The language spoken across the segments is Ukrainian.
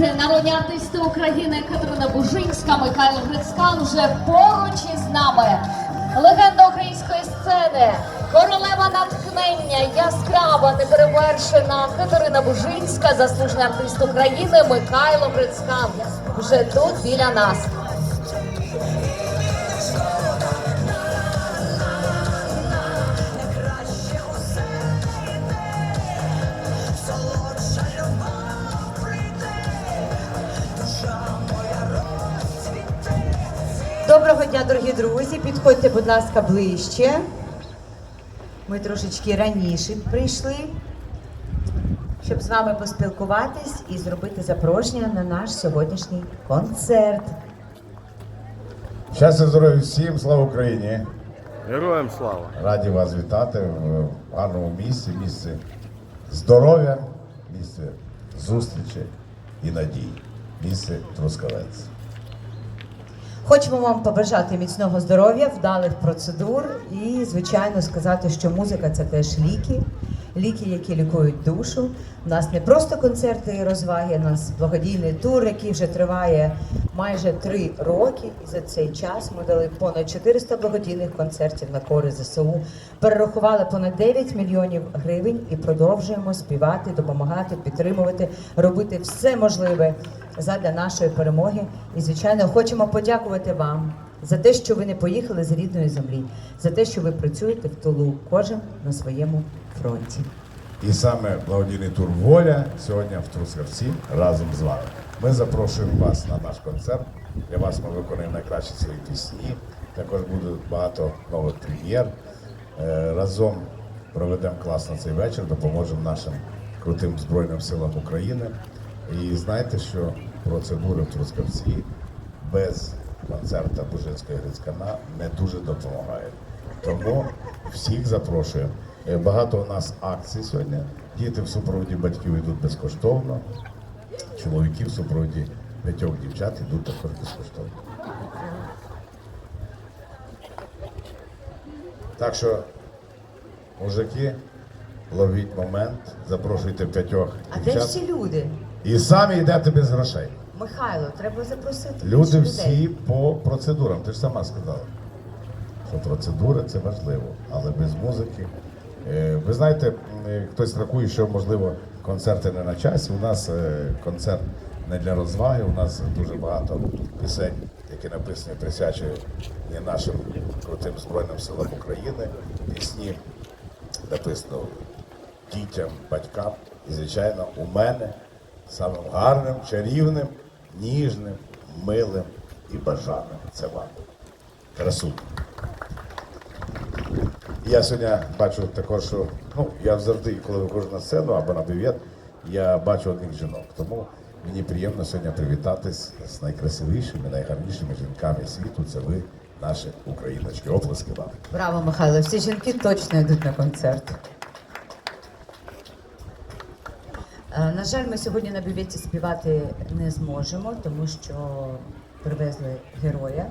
Зустрічайте народні артисти України Катерина Бужинська, Михайло Грицькан вже поруч із нами. Легенда української сцени, королева натхнення, яскрава, неперевершена Катерина Бужинська, заслужений артист України Михайло Грицькан. Вже тут біля нас. Доброго дня, дорогі друзі. Підходьте, будь ласка, ближче. Ми трошечки раніше прийшли, щоб з вами поспілкуватись і зробити запрошення на наш сьогоднішній концерт. Щастя, здоров'я всім, слава Україні! Героям слава! Раді вас вітати в гарному місці, місце здоров'я, місце зустрічі і надій, місце Трускавець. Хочемо вам побажати міцного здоров'я, вдалих процедур і, звичайно, сказати, що музика це теж ліки, ліки, які лікують душу. У нас не просто концерти і розваги, у нас благодійний тур, який вже триває майже три роки. І за цей час ми дали понад 400 благодійних концертів на користь ЗСУ, перерахували понад 9 мільйонів гривень і продовжуємо співати, допомагати, підтримувати, робити все можливе задля нашої перемоги. І, звичайно, хочемо подякувати вам за те, що ви не поїхали з рідної землі, за те, що ви працюєте в тилу, кожен на своєму фронті. І саме благодійний тур Воля сьогодні в Трускавці разом з вами. Ми запрошуємо вас на наш концерт. Для вас ми виконуємо найкращі свої пісні. Також буде багато нових прем'єр. Е, Разом проведемо класно цей вечір, допоможемо нашим крутим Збройним силам України. І знайте, що процедури в Трускавці без концерта Бужинського Грицькана не дуже допомагають. Тому всіх запрошуємо. Е, Багато у нас акцій сьогодні. Діти в супроводі батьків йдуть безкоштовно. Чоловіки в супроводі п'ятьох дівчат йдуть також безкоштовно. Так що, мужики, ловіть момент, запрошуйте п'ятьох А де ж дівчат. всі люди? І самі йдете без грошей. Михайло, треба запросити Люди всі людей. по процедурам. Ти ж сама сказала, що процедури це важливо, але без музики. Е, Ви знаєте, м, е, хтось рахує, що можливо концерти не на часі. У нас е, концерт не для розваги. У нас дуже багато пісень, які написані присвячені нашим крутим збройним силам України. Пісні написано дітям, батькам. І, звичайно, у мене самим гарним, чарівним, ніжним, милим і бажаним. Це вам. Красу. Я сьогодні бачу також, що ну, я завжди, коли виходжу на сцену або на бювет, я бачу одних жінок. Тому мені приємно сьогодні привітатись з найкрасивішими, найгарнішими жінками світу. Це ви, наші україночки. Оплески вам. Браво, Михайло. Всі жінки точно йдуть на концерт. Е, На жаль, ми сьогодні на бюветі співати не зможемо, тому що привезли героя.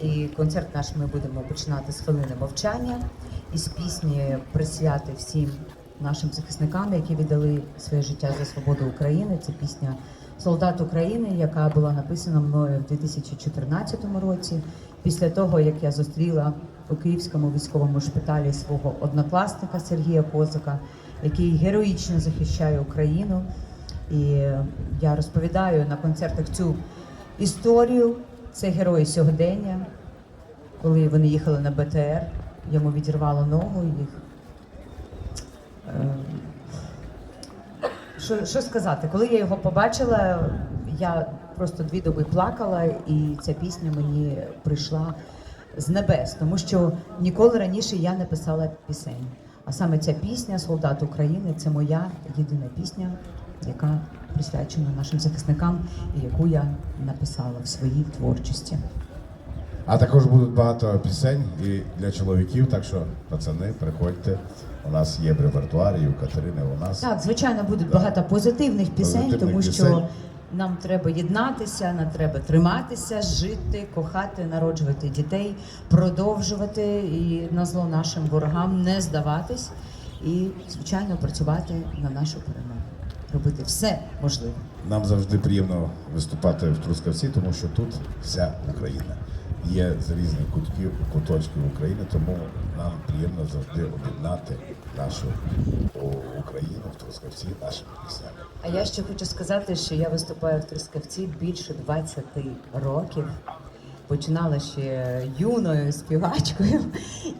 І концерт наш ми будемо починати з хвилини мовчання і з пісні присвяти всім нашим захисникам, які віддали своє життя за свободу України. Це пісня Солдат України, яка була написана мною в 2014 році, після того як я зустріла у Київському військовому шпиталі свого однокласника Сергія Козака, який героїчно захищає Україну. І я розповідаю на концертах цю історію. Це герої сьогодення. Коли вони їхали на БТР, йому відірвало ногу і їх. е, Що, що сказати? Коли я його побачила, я просто дві доби плакала, і ця пісня мені прийшла з небес, тому що ніколи раніше я не писала пісень. А саме ця пісня Солдат України це моя єдина пісня, яка присвячена нашим захисникам і яку я написала в своїй творчості. А також будуть багато пісень і для чоловіків, так що, пацани, приходьте. У нас є в репертуарі, у Катерини, у нас. Так, звичайно, буде Да. багато позитивних пісень, Позитивних тому пісень. що нам треба єднатися, нам треба триматися, жити, кохати, народжувати дітей, продовжувати і на зло нашим ворогам не здаватись і, звичайно, працювати на нашу перемогу, робити все можливе. Нам завжди приємно виступати в Трускавці, тому що тут вся Україна. Є з різних кутків, куточків України, тому нам приємно завжди об'єднати нашу Україну в Трускавці нашими піснями. А я ще хочу сказати, що я виступаю в Трускавці більше 20 років. Починала ще юною співачкою,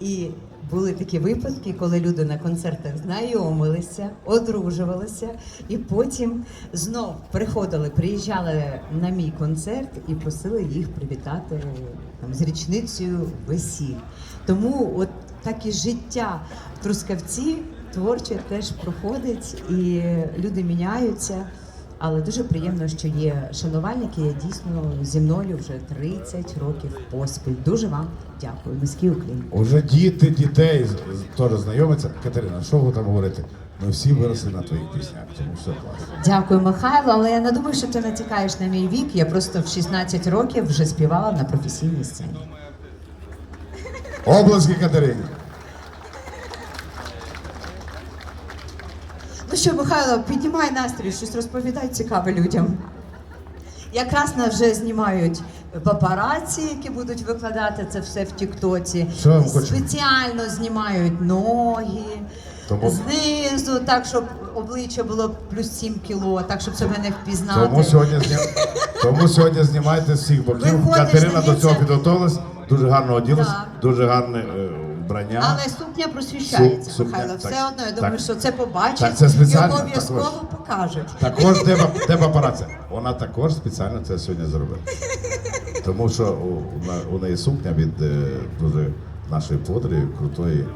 і були такі випадки, коли люди на концертах знайомилися, одружувалися, і потім знов приходили, приїжджали на мій концерт і просили їх привітати там, з річницею весіль. Тому от так і життя в Трускавці творче теж проходить, і люди міняються. Але дуже приємно, що є шанувальники. Я дійсно зі мною вже 30 років поспіль. Дуже вам дякую. Низький уклін. Уже діти дітей теж знайомиться. Катерина, що ви там говорите? Ми всі виросли на твоїх піснях, тому все класно. Дякую, Михайло. Але я не думаю, що ти натякаєш на мій вік. Я просто в 16 років вже співала на професійній сцені. Обласки Катерині. Ну що, Михайло, піднімай настрій, щось розповідай цікаве людям. Якраз нас вже знімають папараці, які будуть викладати це все в Тіктоці. Що я вам хочу? Спеціально знімають ноги. Тому- Знизу, так, щоб обличчя було плюс 7 кіло, так, щоб себе не впізнати. Тому сьогодні знім... тому сьогодні знімайте з всіх боків. Виходиш, Катерина до здається- цього підготовилась, дуже гарно оділась, Так. дуже гарне е, вбрання. Але сукня просвіщається, Су- сукня, Михайло. Все так. одно, я думаю, Так. що це побачать Так, це спеціально і обов'язково також. покажуть. Також де, де папараці? Вона також спеціально це сьогодні зробила. Тому що у, у, неї сукня від е, дуже нашої подорі крутої. е,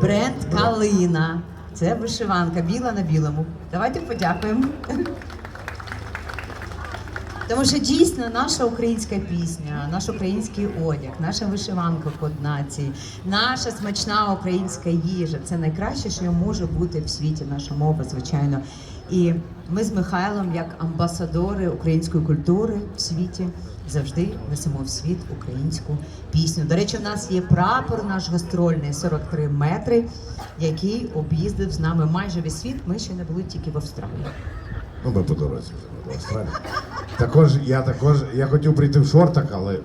бренд. Калина. Це вишиванка, біла на білому. Давайте подякуємо. Тому що дійсно наша українська пісня, наш український одяг, наша вишиванка код нації, наша смачна українська їжа це найкраще, що може бути в світі, наша мова, звичайно. І ми з Михайлом, як амбасадори української культури в світі, завжди несемо в світ українську пісню. До речі, в нас є прапор наш гастрольний 43 метри, який об'їздив з нами майже весь світ. Ми ще не були тільки в Австралії. Ну, ми по дорозі Австралії. Також я також я хотів прийти в шортах, але.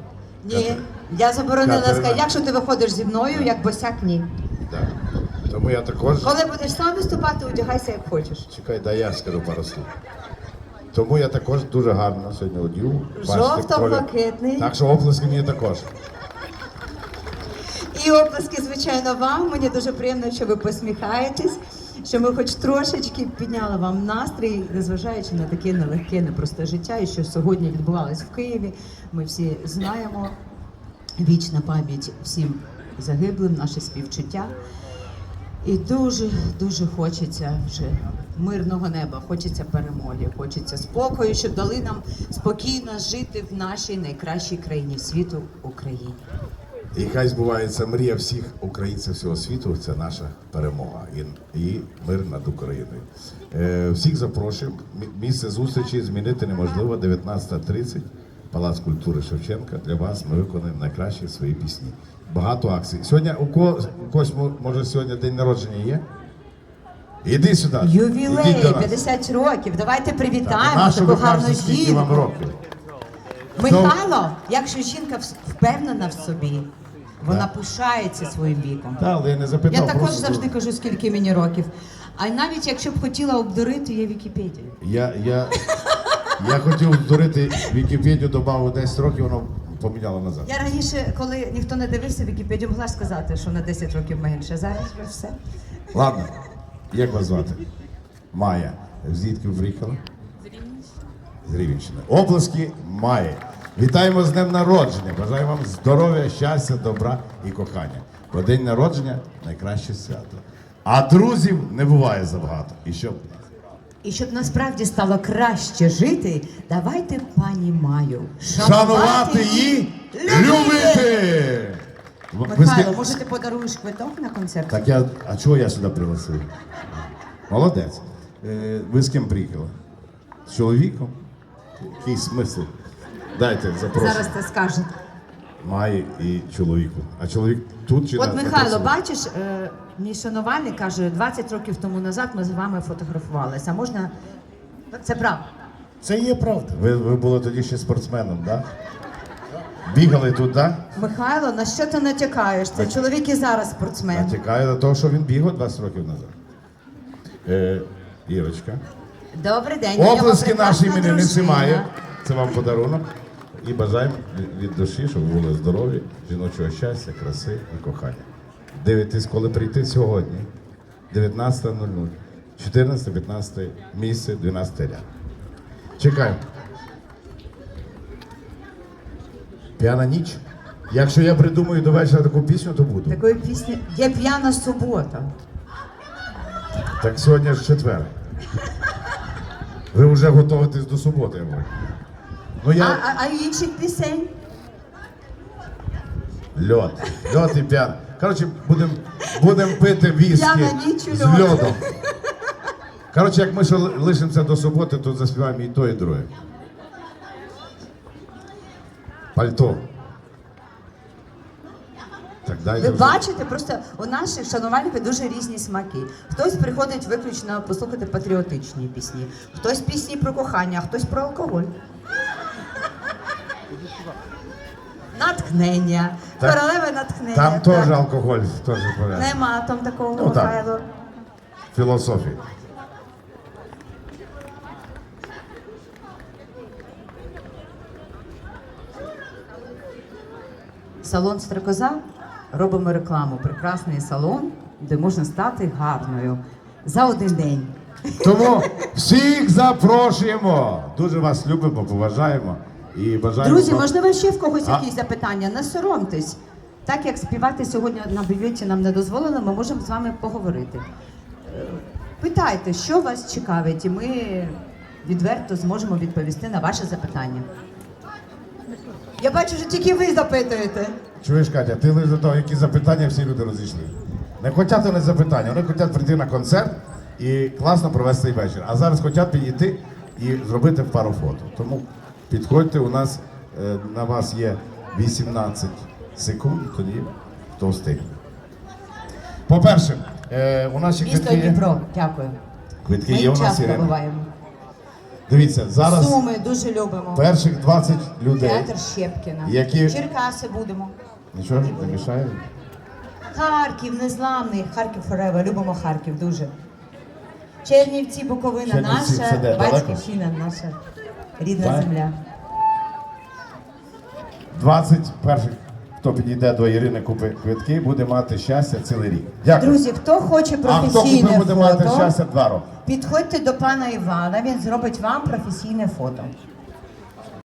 Ні, я заборонила Катерина. сказати, якщо ти виходиш зі мною, як босяк, ні. Так. Тому я також. Коли будеш сам виступати, одягайся як хочеш. Чекай, дай я скажу пару слів. Тому я також дуже гарно сьогодні одів. Жовто-блакитний. Так що оплески мені також. І оплески, звичайно, вам. Мені дуже приємно, що ви посміхаєтесь, що ми хоч трошечки підняли вам настрій, незважаючи на таке нелегке, непросте життя, і що сьогодні відбувалось в Києві. Ми всі знаємо. Вічна пам'ять всім загиблим, наше співчуття. І дуже дуже хочеться вже мирного неба, хочеться перемоги, хочеться спокою, щоб дали нам спокійно жити в нашій найкращій країні світу Україні. І хай збувається мрія всіх українців всього світу. Це наша перемога і, і мир над Україною. Е, всіх запрошуємо. Місце зустрічі змінити неможливо. 19.30. Палац культури Шевченка. Для вас ми виконаємо найкращі свої пісні. Багато акцій. Сьогодні у кого у когось може сьогодні день народження є? Іди сюди. Ювілей 50 років. Давайте привітаємо нащо таку гарну скільки вам жінку. років? Михайло, якщо жінка впевнена в собі, вона пишається своїм віком. Так, але я не запитав. Я також просто- завжди кажу, скільки мені років. А навіть якщо б хотіла обдурити, є Вікіпедія. Я, я, я хотів здурити Вікіпедію, додав 10 років, воно поміняло назад. Я раніше, коли ніхто не дивився Вікіпедію, могла сказати, що на 10 років менше. Зараз вже все. Ладно, як вас звати? Майя. Звідки ви приїхали? З Рівенщини. Оплески Майї. Вітаємо з днем народження. Бажаю вам здоров'я, щастя, добра і кохання. Бо день народження найкраще свято. А друзів не буває забагато. І щоб І щоб насправді стало краще жити, давайте пані Маю шанувати і любити! Михайло, може ти подаруєш квиток на концерт? Так я. А чого я сюди пригласив? Молодець. Е, ви з ким приїхали? З чоловіком? Який смисл? Дайте запросимо. Зараз ти скажеш. Має і чоловіку. А чоловік тут чи От на- на Михайло, працює? бачиш, е, мій шанувальник каже, 20 років тому назад ми з вами фотографувалися. Можна. Це правда. Це є правда. Ви, ви були тоді ще спортсменом, так? Да? Бігали тут, так? Михайло, на що ти натякаєш? Це чоловік і зараз спортсмен. Натякає до того, що він бігав 20 років назад. Е, Ірочка. Добрий день. нього Оплески прекрасна нашій іменинниці дружина. має. Це вам подарунок. І бажаємо від- душі, щоб були здорові, жіночого щастя, краси і кохання. Дивитесь, коли прийти сьогодні, 19.00, 14-15 місце, 12 ряд. Чекаємо. П'яна ніч. Якщо я придумаю до вечора таку пісню, то буду. Такої пісні є п'яна субота. Так сьогодні ж четвер. Ви вже готуєтесь до суботи, я бачу. Ну А, я. а, а інших пісень? Льот. Льот і п'ян. Коротше, будемо будем пити віскі з льодом. Коротше, як ми ще лишимося до суботи, то заспіваємо і то, і друге. Пальто. Так, дайте Ви вже. бачите, просто у наших шанувальників дуже різні смаки. Хтось приходить виключно послухати патріотичні пісні, хтось пісні про кохання, а хтось про алкоголь. Натхнення. Так. Королева натхнення. Там теж алкоголь, теж порядок. Нема там такого, Ну, так. Філософії. Салон Стрекоза робимо рекламу. Прекрасний салон, де можна стати гарною за один день. Тому всіх запрошуємо. Дуже вас любимо, поважаємо і бажаємо. Друзі, вам- можливо, ще в когось А? якісь запитання? Не соромтесь. Так як співати сьогодні на бюветі нам не дозволено, ми можемо з вами поговорити. Е, Питайте, що вас цікавить, і ми відверто зможемо відповісти на ваше запитання. Я бачу, що тільки ви запитуєте. Чуєш, Катя, ти лише до того, які запитання всі люди розійшли. Не хочуть вони запитання, вони хочуть прийти на концерт і класно провести цей вечір. А зараз хочуть підійти і зробити пару фото. Тому підходьте, у нас е, на вас є 18 секунд, тоді хто встигне. По-перше, е, у нас ще квитки є. Дніпро, дякую. Квитки Ми є у нас часто Ірина. буваємо. Дивіться, зараз Суми дуже любимо. перших 20 людей. Театр Щепкіна. Які- Черкаси будемо. Нічого не мішає. Харків, незламний, Харків Форева, любимо Харків дуже. Чернівці, Буковина, Чернівці, це де, наша далеко? батьківщина, наша рідна Так. земля. 20 перших, хто підійде до Ірини, купить квитки, буде мати щастя цілий рік. Дякую. Друзі, хто хоче а хто професійне фото, буде мати щастя два роки. підходьте до пана Івана, він зробить вам професійне фото.